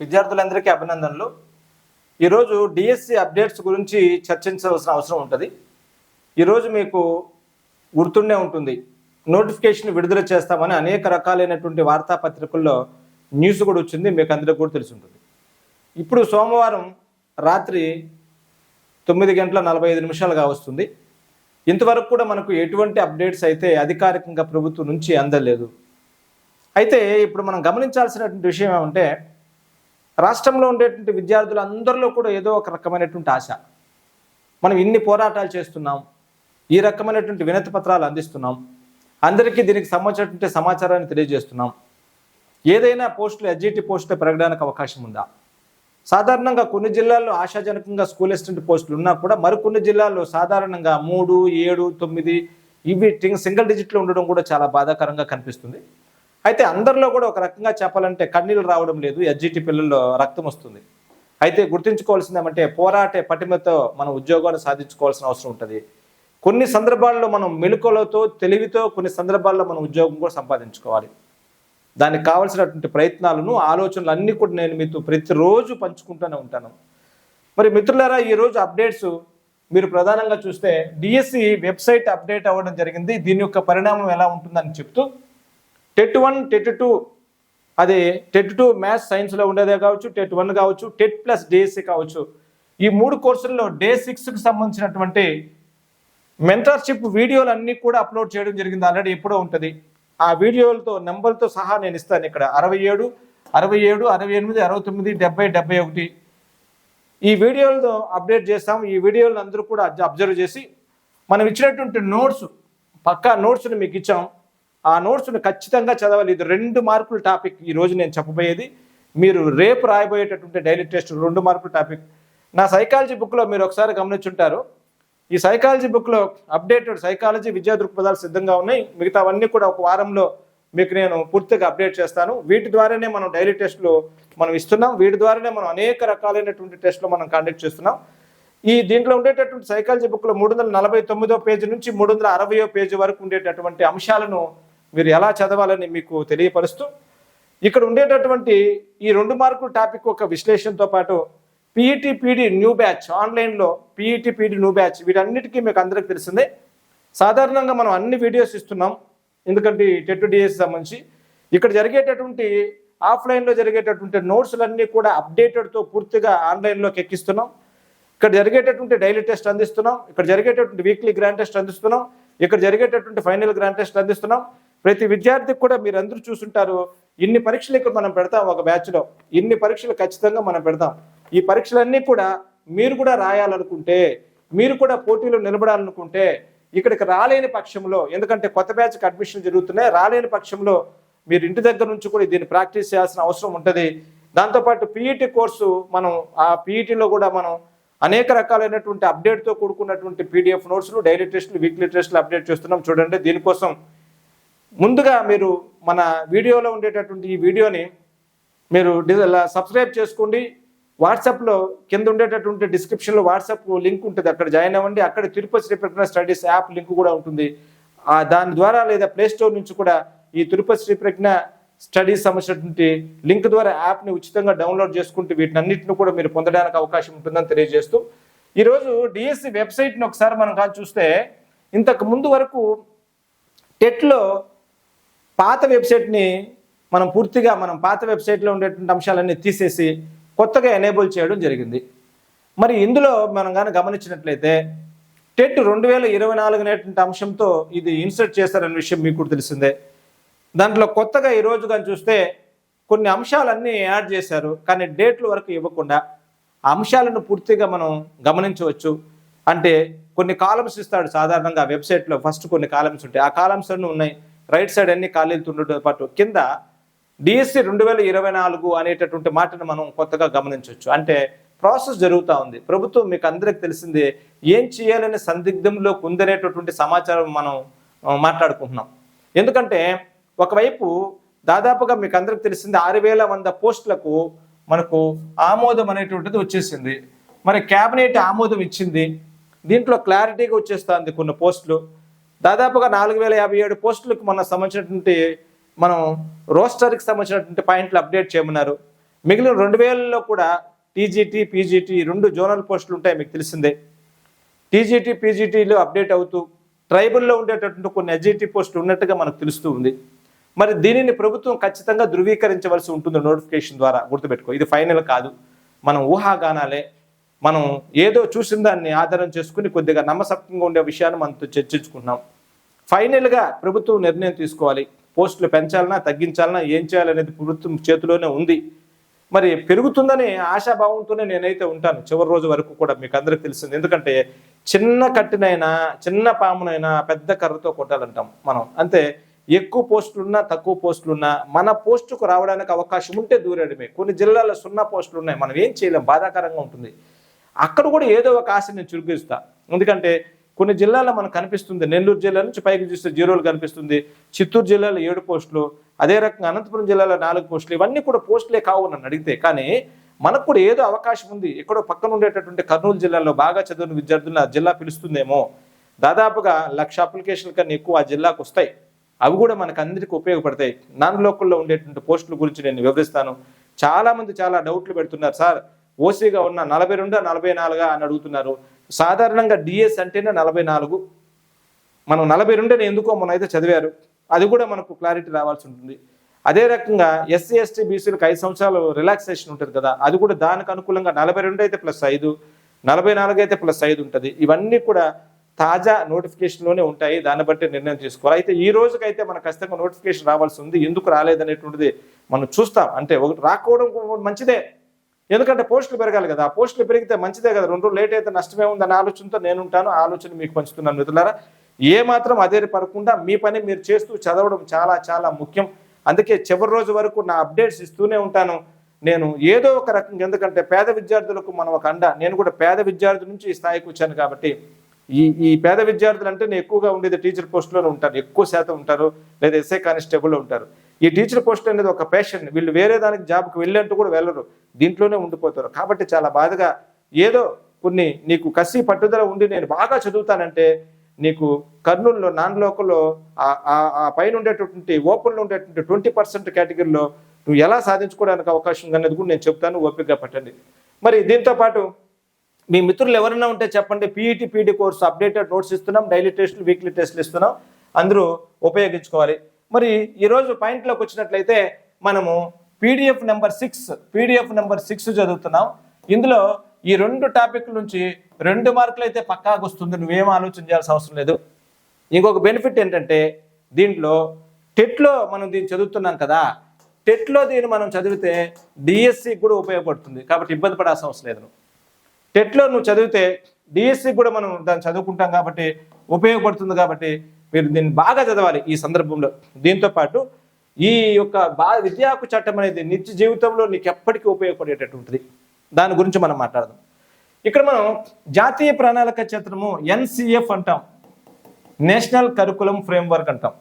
విద్యార్థులందరికీ అభినందనలు. ఈరోజు డిఎస్సి అప్డేట్స్ గురించి చర్చించవలసిన అవసరం ఉంటుంది. ఈరోజు మీకు గుర్తుండే ఉంటుంది. నోటిఫికేషన్ విడుదల చేస్తామని అనేక రకాలైనటువంటి వార్తాపత్రికల్లో న్యూస్ కూడా వచ్చింది. మీకు అందరికీ కూడా తెలిసి ఉంటుంది. ఇప్పుడు సోమవారం రాత్రి తొమ్మిది గంటల నలభై ఐదు నిమిషాలుగా వస్తుంది. ఇంతవరకు కూడా మనకు ఎటువంటి అప్డేట్స్ అయితే అధికారికంగా ప్రభుత్వం నుంచి అందలేదు. అయితే ఇప్పుడు మనం గమనించాల్సినటువంటి విషయం ఏమంటే రాష్ట్రంలో ఉండేటువంటి విద్యార్థులు అందరిలో కూడా ఏదో ఒక రకమైనటువంటి ఆశ. మనం ఇన్ని పోరాటాలు చేస్తున్నాం. ఈ రకమైనటువంటి వినతి పత్రాలు అందిస్తున్నాం. అందరికీ దీనికి సంబంధించినటువంటి సమాచారాన్ని తెలియజేస్తున్నాం. ఏదైనా పోస్టులు ఎస్జిటి పోస్టులు పెరగడానికి అవకాశం ఉందా? సాధారణంగా కొన్ని జిల్లాల్లో ఆశాజనకంగా స్కూల్ అసిస్టెంట్ పోస్టులు ఉన్నా కూడా మరికొన్ని జిల్లాల్లో సాధారణంగా మూడు ఏడు తొమ్మిది ఇవి సింగిల్ డిజిట్లో ఉండడం కూడా చాలా బాధాకరంగా కనిపిస్తుంది. అయితే అందరిలో కూడా ఒక రకంగా చెప్పాలంటే కన్నీళ్ళు రావడం లేదు ఎస్జిటి పిల్లల్లో రక్తం వస్తుంది. అయితే గుర్తుంచుకోవాల్సింది ఏమంటే పోరాటే పటిమతో మన ఉద్యోగాన్ని సాధించుకోవాల్సిన అవసరం ఉంటుంది. కొన్ని సందర్భాల్లో మనం మెలుకలతో తెలివితో కొన్ని సందర్భాల్లో మనం ఉద్యోగం కూడా సంపాదించుకోవాలి. దానికి కావాల్సినటువంటి ప్రయత్నాలను ఆలోచనలు అన్నీ కూడా నేను మీతో ప్రతిరోజు పంచుకుంటూనే ఉంటాను. మరి మిత్రులారా ఈరోజు అప్డేట్స్ మీరు ప్రధానంగా చూస్తే డిఎస్సి వెబ్సైట్ అప్డేట్ అవ్వడం జరిగింది. దీని యొక్క పరిణామం ఎలా ఉంటుందని చెప్తూ టెట్ వన్ టెట్ టూ అది టెట్ టూ మ్యాథ్స్ సైన్స్లో ఉండేదే కావచ్చు టెట్ వన్ కావచ్చు టెట్ ప్లస్ డిఎస్సి కావచ్చు. ఈ మూడు కోర్సుల్లో డే సిక్స్కి సంబంధించినటువంటి మెంటర్షిప్ వీడియోలు అన్నీ కూడా అప్లోడ్ చేయడం జరిగింది ఆల్రెడీ ఎప్పుడో ఉంటుంది. ఆ వీడియోలతో నెంబర్తో సహా నేను ఇస్తాను ఇక్కడ. అరవై ఏడు అరవై ఏడు అరవై ఎనిమిది అరవై తొమ్మిది డెబ్బై డెబ్బై ఒకటి. ఈ వీడియోలతో అప్డేట్ చేస్తాం ఈ వీడియోలను అందరూ కూడా అబ్జర్వ్ చేసి మనం ఇచ్చినటువంటి నోట్స్ పక్కా నోట్స్ని మీకు ఇచ్చాం. ఆ నోట్స్ని ఖచ్చితంగా చదవాలి. ఇది రెండు మార్కుల టాపిక్ ఈ రోజు నేను చెప్పబోయేది. మీరు రేపు రాయబోయేటటువంటి డైలీ టెస్ట్ రెండు మార్కుల టాపిక్. నా సైకాలజీ బుక్లో మీరు ఒకసారి గమనించుంటారు. ఈ సైకాలజీ బుక్లో అప్డేటెడ్ సైకాలజీ విద్యా దృక్పథాలు సిద్ధంగా ఉన్నాయి. మిగతావన్నీ కూడా ఒక వారంలో మీకు నేను పూర్తిగా అప్డేట్ చేస్తాను. వీటి ద్వారానే మనం డైలీ టెస్ట్లు మనం ఇస్తున్నాం. వీటి ద్వారానే మనం అనేక రకాలైనటువంటి టెస్ట్లు మనం కండక్ట్ చేస్తున్నాం. ఈ దీంట్లో ఉండేటటువంటి సైకాలజీ బుక్లో మూడు వందల నలభై తొమ్మిదో పేజీ నుంచి మూడు వందల అరవయో పేజీ వరకు ఉండేటటువంటి అంశాలను మీరు ఎలా చదవాలని మీకు తెలియపరుస్తూ ఇక్కడ ఉండేటటువంటి ఈ రెండు మార్కుల టాపిక్ ఒక విశ్లేషణతో పాటు పీఈటీ పీడి న్యూ బ్యాచ్ ఆన్లైన్లో పీఈటీ పీడి న్యూ బ్యాచ్ వీటన్నిటికీ మీకు అందరికి తెలిసిందే. సాధారణంగా మనం అన్ని వీడియోస్ ఇస్తున్నాం. ఎందుకంటే టెట్ డిఎస్ సంబంధించి ఇక్కడ జరిగేటటువంటి ఆఫ్లైన్లో జరిగేటటువంటి నోట్స్లన్నీ కూడా అప్డేటెడ్తో పూర్తిగా ఆన్లైన్లోకి ఎక్కిస్తున్నాం. ఇక్కడ జరిగేటటువంటి డైలీ టెస్ట్ అందిస్తున్నాం. ఇక్కడ జరిగేటటువంటి వీక్లీ గ్రాండ్ టెస్ట్ అందిస్తున్నాం. ఇక్కడ జరిగేటటువంటి ఫైనల్ గ్రాండ్ టెస్ట్ అందిస్తున్నాం. ప్రతి విద్యార్థికి కూడా మీరు అందరూ చూసుంటారు ఇన్ని పరీక్షలు ఇక్కడ మనం పెడతాం ఒక బ్యాచ్లో ఇన్ని పరీక్షలు ఖచ్చితంగా మనం పెడతాం. ఈ పరీక్షలన్నీ కూడా మీరు కూడా రాయాలనుకుంటే మీరు కూడా పోటీలో నిలబడాలనుకుంటే ఇక్కడికి రాలేని పక్షంలో ఎందుకంటే కొత్త బ్యాచ్కి అడ్మిషన్ జరుగుతున్నాయి రాలేని పక్షంలో మీరు ఇంటి దగ్గర నుంచి కూడా దీన్ని ప్రాక్టీస్ చేయాల్సిన అవసరం ఉంటుంది. దాంతోపాటు పీఈటీ కోర్సు మనం ఆ పీఈటీలో కూడా మనం అనేక రకాలైనటువంటి అప్డేట్తో కూడుకున్నటువంటి పీడిఎఫ్ నోట్స్లు డైలీ టెస్ట్లు వీక్లీ టెస్ట్లు అప్డేట్ చేస్తున్నాం. చూడండి దీనికోసం ముందుగా మీరు మన వీడియోలో ఉండేటటువంటి ఈ వీడియోని మీరు సబ్స్క్రైబ్ చేసుకోండి. వాట్సాప్లో కింద ఉండేటటువంటి డిస్క్రిప్షన్లో వాట్సాప్ లింక్ ఉంటుంది. అక్కడ జాయిన్ అవ్వండి. అక్కడ Tirupati Shri studies app link కూడా ఉంటుంది. ఆ దాని ద్వారా లేదా ప్లేస్టోర్ నుంచి కూడా ఈ తిరుపతి శ్రీ ప్రజ్ఞ స్టడీస్ సంబంధించినటువంటి లింక్ ద్వారా యాప్ని ఉచితంగా డౌన్లోడ్ చేసుకుంటూ వీటన్నిటిని కూడా మీరు పొందడానికి అవకాశం ఉంటుందని తెలియజేస్తూ ఈరోజు డిఎస్సి వెబ్సైట్ని ఒకసారి మనం కానీ చూస్తే ఇంతకు ముందు వరకు టెట్లో పాత వెబ్సైట్ని మనం పూర్తిగా మనం పాత వెబ్సైట్లో ఉండేటువంటి అంశాలన్నీ తీసేసి కొత్తగా ఎనేబుల్ చేయడం జరిగింది. మరి ఇందులో మనం కానీ గమనించినట్లయితే టెట్ రెండు వేల ఇరవై నాలుగు అనేటువంటి అంశంతో ఇది ఇన్సర్ట్ చేస్తారనే విషయం మీకు కూడా తెలిసిందే. దాంట్లో కొత్తగా ఈ కానీ చూస్తే కొన్ని అంశాలన్నీ యాడ్ చేశారు కానీ డేట్ల వరకు ఇవ్వకుండా ఆ అంశాలను పూర్తిగా మనం గమనించవచ్చు. అంటే కొన్ని కాలమ్స్ ఇస్తాడు సాధారణంగా వెబ్సైట్లో ఫస్ట్ కొన్ని కాలమ్స్ ఉంటాయి. ఆ కాలమ్స్ అన్నీ ఉన్నాయి. రైట్ సైడ్ అన్ని ఖాళీలతో పాటు. కింద డిఎస్సి రెండు వేల ఇరవై నాలుగు అనేటటువంటి మాటను మనం కొత్తగా గమనించవచ్చు అంటే ప్రాసెస్ జరుగుతూ ఉంది. ప్రభుత్వం మీకు అందరికి తెలిసిందే ఏం చేయాలనే సందిగ్ధంలో కుందనేటటువంటి సమాచారం మనం మాట్లాడుకుంటున్నాం. ఎందుకంటే ఒకవైపు దాదాపుగా మీకు అందరికి తెలిసింది ఆరు వేల వంద పోస్టులకు మనకు ఆమోదం అనేటువంటిది వచ్చేసింది. మరి క్యాబినెట్ ఆమోదం ఇచ్చింది. దీంట్లో క్లారిటీగా వచ్చేస్తుంది కొన్ని పోస్టులు. దాదాపుగా నాలుగు వేల యాభై ఏడు పోస్టులకు మన సంబంధించినటువంటి మనం రోస్టర్కి సంబంధించినటువంటి పాయింట్లు అప్డేట్ చేయమన్నారు. మిగిలిన రెండు వేలలో కూడా టీజీటీ పీజీటీ రెండు జోనల్ పోస్టులు ఉంటాయి మీకు తెలిసిందే. టీజీటీ పీజీటీలు అప్డేట్ అవుతూ ట్రైబల్లో ఉండేటటువంటి కొన్ని ఎస్జిటి పోస్టులు ఉన్నట్టుగా మనకు తెలుస్తూ ఉంది. మరి దీనిని ప్రభుత్వం ఖచ్చితంగా ధృవీకరించవలసి ఉంటుంది నోటిఫికేషన్ ద్వారా గుర్తుపెట్టుకో. ఇది ఫైనల్ కాదు. మనం ఊహాగానాలే మనం ఏదో చూసిన దాన్ని ఆధారం చేసుకుని కొద్దిగా నమ్మసక్తంగా ఉండే విషయాన్ని మనతో చర్చించుకున్నాం ఫైనల్గా ప్రభుత్వం నిర్ణయం తీసుకోవాలి. పోస్టులు పెంచాలన్నా తగ్గించాలన్నా ఏం చేయాలనేది ప్రభుత్వం చేతిలోనే ఉంది. మరి పెరుగుతుందని ఆశాభావంతోనే నేనైతే ఉంటాను. చివరి రోజు వరకు కూడా మీకు అందరికి తెలిసింది. ఎందుకంటే చిన్న కట్టినైనా చిన్న పామునైనా పెద్ద కర్రతో కొట్టాలంటాం మనం. అంతే ఎక్కువ పోస్టులున్నా తక్కువ పోస్టులున్నా మన పోస్టుకు రావడానికి అవకాశం ఉంటే దూరడమే కొన్ని జిల్లాల్లో సున్నా పోస్టులు ఉన్నాయి. మనం ఏం చేయలేం. బాధాకరంగా ఉంటుంది. అక్కడ కూడా ఏదో ఒక ఆశ నేను చురుకిస్తా ఎందుకంటే కొన్ని జిల్లాల్లో మనకు కనిపిస్తుంది నెల్లూరు జిల్లా నుంచి పైకి చూస్తే జీరోలు కనిపిస్తుంది చిత్తూరు జిల్లాలో ఏడు పోస్టులు అదే రకంగా అనంతపురం జిల్లాలో నాలుగు పోస్టులు ఇవన్నీ కూడా పోస్టులే కావు నన్ను అడిగితే. కానీ మనకు కూడా ఏదో అవకాశం ఉంది. ఎక్కడో పక్కన ఉండేటటువంటి కర్నూలు జిల్లాలో బాగా చదివిన విద్యార్థులను ఆ జిల్లా పిలుస్తుందేమో. దాదాపుగా లక్ష అప్లికేషన్ల కన్నా ఎక్కువ ఆ జిల్లాకు వస్తాయి. అవి కూడా మనకు అందరికీ ఉపయోగపడతాయి. నాన్ లోకల్లో ఉండేటువంటి పోస్టుల గురించి నేను వివరిస్తాను. చాలామంది చాలా డౌట్లు పెడుతున్నారు. సార్ ఓసీగా ఉన్న నలభై రెండు నలభై నాలుగా అని అడుగుతున్నారు. సాధారణంగా డిఎస్ అంటేనే నలభై నాలుగు. మనం నలభై రెండుని ఎందుకో మనం అయితే చదివారు? అది కూడా మనకు క్లారిటీ రావాల్సి ఉంటుంది. అదే రకంగా ఎస్సీ ఎస్టీ బీసీలకు ఐదు సంవత్సరాలు రిలాక్సేషన్ ఉంటుంది కదా అది కూడా దానికి అనుకూలంగా నలభై రెండు అయితే ప్లస్ ఐదు నలభై నాలుగు అయితే ప్లస్ ఐదు ఉంటుంది. ఇవన్నీ కూడా తాజా నోటిఫికేషన్లోనే ఉంటాయి. దాన్ని బట్టి నిర్ణయం తీసుకోవాలి. అయితే ఈ రోజుకైతే మనకు ఖచ్చితంగా నోటిఫికేషన్ రావాల్సి ఉంది. ఎందుకు రాలేదనేటువంటిది మనం చూస్తాం. అంటే ఒకటి రాకపోవడం మంచిదే. ఎందుకంటే పోస్టులు పెరగాలి కదా. ఆ పోస్టులు పెరిగితే మంచిదే కదా. రెండు రోజులు లేట్ అయితే నష్టమే ఉందన్న ఆలోచనతో నేను ఉంటాను ఆలోచన మీకు పంచుతున్నాను మిత్రులారా. ఏ మాత్రం అదే పడకుండా మీ పని మీరు చేస్తూ చదవడం చాలా చాలా ముఖ్యం. అందుకే చివరి రోజు వరకు నా అప్డేట్స్ ఇస్తూనే ఉంటాను. నేను ఏదో ఒక రకంగా ఎందుకంటే పేద విద్యార్థులకు మనం ఒక అండ. నేను కూడా పేద విద్యార్థుల నుంచి ఈ స్థాయికి వచ్చాను కాబట్టి ఈ ఈ పేద విద్యార్థులు అంటే నేను ఎక్కువగా ఉండేది టీచర్ పోస్టులోనే ఉంటారు ఎక్కువ శాతం ఉంటారు లేదా ఎస్ఏ కానిస్టేబుల్లో ఉంటారు. ఈ టీచర్ పోస్ట్ అనేది ఒక ప్యాషన్ వీళ్ళు వేరే దానికి జాబ్కి వెళ్ళేంటూ కూడా వెళ్ళరు. దీంట్లోనే ఉండిపోతారు. కాబట్టి చాలా బాధగా ఏదో కొన్ని నీకు కసి పట్టుదల ఉండి నేను బాగా చదువుతానంటే నీకు కర్నూలులో నాన్ లోకల్లో ఆ పైన ఉండేటటువంటి ఓపెన్లో ఉండేటువంటి ట్వంటీ పర్సెంట్ కేటగిరీలో నువ్వు ఎలా సాధించుకోవడానికి అవకాశం ఉంది అనేది కూడా నేను చెప్తాను. ఓపికగా పట్టండి. మరి దీంతో పాటు మీ మిత్రులు ఎవరైనా ఉంటే చెప్పండి. PET PD course updated notes ఇస్తున్నాం. డైలీ టెస్టులు వీక్లీ టెస్టులు ఇస్తున్నాం. అందరూ ఉపయోగించుకోవాలి. మరి ఈరోజు పాయింట్లోకి వచ్చినట్లయితే మనము PDF number six PDF number six చదువుతున్నాం. ఇందులో ఈ రెండు టాపిక్ నుంచి రెండు మార్కులు అయితే పక్కాగా వస్తుంది. నువ్వేం ఆలోచన చేయాల్సిన అవసరం లేదు. ఇంకొక బెనిఫిట్ ఏంటంటే దీంట్లో టెట్లో మనం దీన్ని చదువుతున్నాం కదా. టెట్లో దీన్ని మనం చదివితే డిఎస్సి కూడా ఉపయోగపడుతుంది. కాబట్టి ఇబ్బంది పడాల్సిన అవసరం లేదు టెట్లో నువ్వు చదివితే డిఎస్సి కూడా మనం దాన్ని చదువుకుంటాం కాబట్టి ఉపయోగపడుతుంది కాబట్టి మీరు దీన్ని బాగా చదవాలి ఈ సందర్భంలో. దీంతో పాటు ఈ యొక్క బా విద్యాకు చట్టం అనేది నిత్య జీవితంలో నీకు ఎప్పటికీ ఉపయోగపడేటటువంటిది దాని గురించి మనం మాట్లాడదాం. ఇక్కడ మనం జాతీయ ప్రణాళిక చట్టము ఎన్సిఎఫ్ అంటాం. నేషనల్ కరికులం ఫ్రేమ్వర్క్ అంటాం.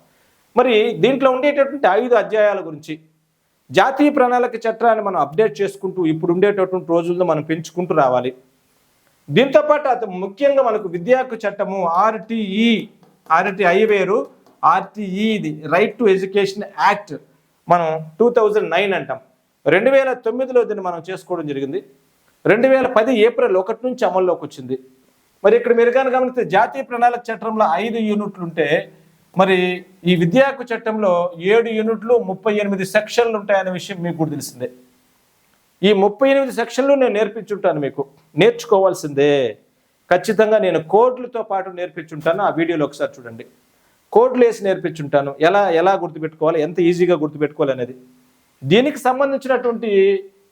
మరి దీంట్లో ఉండేటటువంటి ఐదు అధ్యాయాల గురించి జాతీయ ప్రణాళిక చట్టాన్ని మనం అప్డేట్ చేసుకుంటూ ఇప్పుడు ఉండేటటువంటి రోజుల్లో మనం పెంచుకుంటూ రావాలి. దీంతో పాటు అతి ముఖ్యంగా మనకు విద్యాకు చట్టము ఆర్టీఈ ఆర్టీఐ వేరు ఆర్టీఈ ఇది రైట్ టు ఎడ్యుకేషన్ యాక్ట్ మనం టూ థౌజండ్ నైన్ అంటాం. రెండు వేల తొమ్మిదిలో దీన్ని మనం చేసుకోవడం జరిగింది. రెండు వేల పది ఏప్రిల్ ఒకటి నుంచి అమల్లోకి వచ్చింది. మరి ఇక్కడ మీరు కానీ గమనిస్తే జాతీయ ప్రణాళిక చట్టంలో ఐదు యూనిట్లు ఉంటే మరి ఈ విద్యాకు చట్టంలో ఏడు యూనిట్లు ముప్పై ఎనిమిది సెక్షన్లు ఉంటాయనే విషయం మీకు కూడా తెలిసిందే. ఈ ముప్పై ఎనిమిది సెక్షన్లు నేను నేర్పించుంటాను మీకు. నేర్చుకోవాల్సిందే. ఖచ్చితంగా నేను కోడ్లతో పాటు నేర్పించుంటాను. ఆ వీడియోలో ఒకసారి చూడండి. కోడ్లు వేసి నేర్పించుంటాను. ఎలా ఎలా గుర్తుపెట్టుకోవాలి? ఎంత ఈజీగా గుర్తుపెట్టుకోవాలి అనేది. దీనికి సంబంధించినటువంటి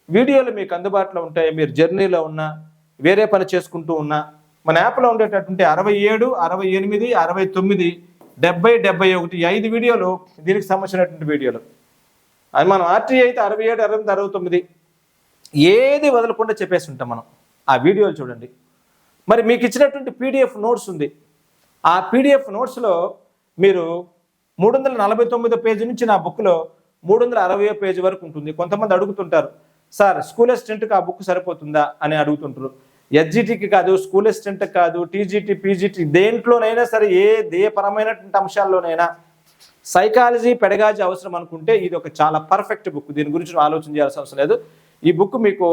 వీడియోలు మీకు అందుబాటులో ఉంటాయి. మీరు జర్నీలో ఉన్నా వేరే పని చేసుకుంటూ ఉన్నా మన యాప్లో ఉండేటటువంటి అరవై ఏడు అరవై ఎనిమిది అరవై తొమ్మిది డెబ్బై డెబ్బై ఒకటి ఐదు వీడియోలు దీనికి సంబంధించినటువంటి వీడియోలు. అది మనం ఆర్టీ అయితే అరవై ఏడు అరవై అరవై తొమ్మిది ఏది వదలకుండా చెప్పేసి ఉంటాం మనం. ఆ వీడియోలు చూడండి. మరి మీకు ఇచ్చినటువంటి పీడిఎఫ్ నోట్స్ ఉంది. ఆ పీడిఎఫ్ నోట్స్లో మీరు మూడు వందల నలభై తొమ్మిదో పేజీ నుంచి నా బుక్లో మూడు వందల అరవై పేజీ వరకు ఉంటుంది. కొంతమంది అడుగుతుంటారు సార్ స్కూల్ అసిస్టెంట్కి ఆ బుక్ సరిపోతుందా? అని అడుగుతుంటారు. ఎస్జిటికి కాదు స్కూల్ అసిస్టెంట్ కాదు టీజీటీ పీజీటీ దేంట్లోనైనా సరే ఏ దేపరమైనటువంటి అంశాల్లోనైనా సైకాలజీ పెడగాజీ అవసరం అనుకుంటే ఇది ఒక చాలా పర్ఫెక్ట్ బుక్. దీని గురించి ఆలోచన చేయాల్సిన అవసరం లేదు. ఈ బుక్ మీకు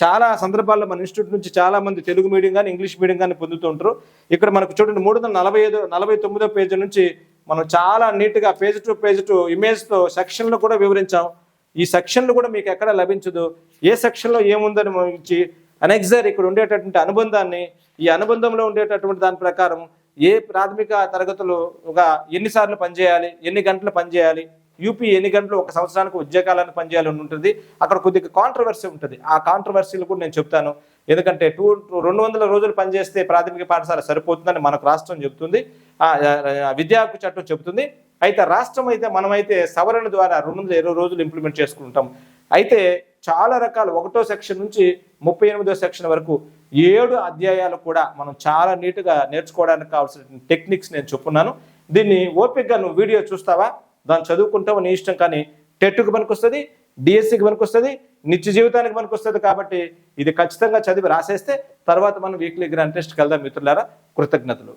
చాలా సందర్భాల్లో మన ఇన్స్టిట్యూట్ నుంచి చాలా మంది తెలుగు మీడియం కానీ ఇంగ్లీష్ మీడియం కానీ పొందుతుంటారు ఇక్కడ మనకు చూడండి మూడు వందల నలభై ఐదు నలభై తొమ్మిదో పేజీ నుంచి మనం చాలా నీట్గా పేజ్ టు పేజ్ టు ఇమేజ్తో సెక్షన్లు కూడా వివరించాం. ఈ సెక్షన్లు కూడా మీకు ఎక్కడ లభించదు. ఏ సెక్షన్లో ఏముందని ఇచ్చి అనెక్సర్ ఇక్కడ ఉండేటటువంటి అనుబంధాన్ని ఈ అనుబంధంలో ఉండేటటువంటి దాని ప్రకారం ఏ ప్రాథమిక తరగతులు ఒక ఎన్నిసార్లు పనిచేయాలి ఎన్ని గంటలు పనిచేయాలి యూపీ ఎన్ని గంటలు ఒక సంవత్సరానికి ఉద్యోగాలను పనిచేయాలని ఉంటుంది. అక్కడ కొద్దిగా కాంట్రవర్సీ ఉంటుంది. ఆ కాంట్రవర్సీలు కూడా నేను చెప్తాను. ఎందుకంటే టూ రెండు వందల రోజులు పనిచేస్తే ప్రాథమిక పాఠశాల సరిపోతుందని మనకు రాష్ట్రం చెబుతుంది. విద్యా హక్కు చట్టం చెబుతుంది. అయితే రాష్ట్రం అయితే మనమైతే సవరణ ద్వారా రెండు వందల ఇరవై రోజులు ఇంప్లిమెంట్ చేసుకుంటాం. అయితే చాలా రకాల ఒకటో సెక్షన్ నుంచి ముప్పై ఎనిమిదో సెక్షన్ వరకు ఏడు అధ్యాయాలు కూడా మనం చాలా నీట్గా నేర్చుకోవడానికి కావాల్సిన టెక్నిక్స్ నేను చెప్పున్నాను. దీన్ని ఓపికగా నువ్వు వీడియో చూస్తావా? దాన్ని చదువుకుంటావు నీ ఇష్టం కానీ టెట్కు పనికొస్తుంది డిఎస్సికి పనికొస్తుంది నిత్య జీవితానికి పనికొస్తుంది కాబట్టి ఇది ఖచ్చితంగా చదివి రాసేస్తే తర్వాత మనం వీక్లీ గ్రాండ్ టెస్ట్కి వెళ్దాం మిత్రులారా. కృతజ్ఞతలు.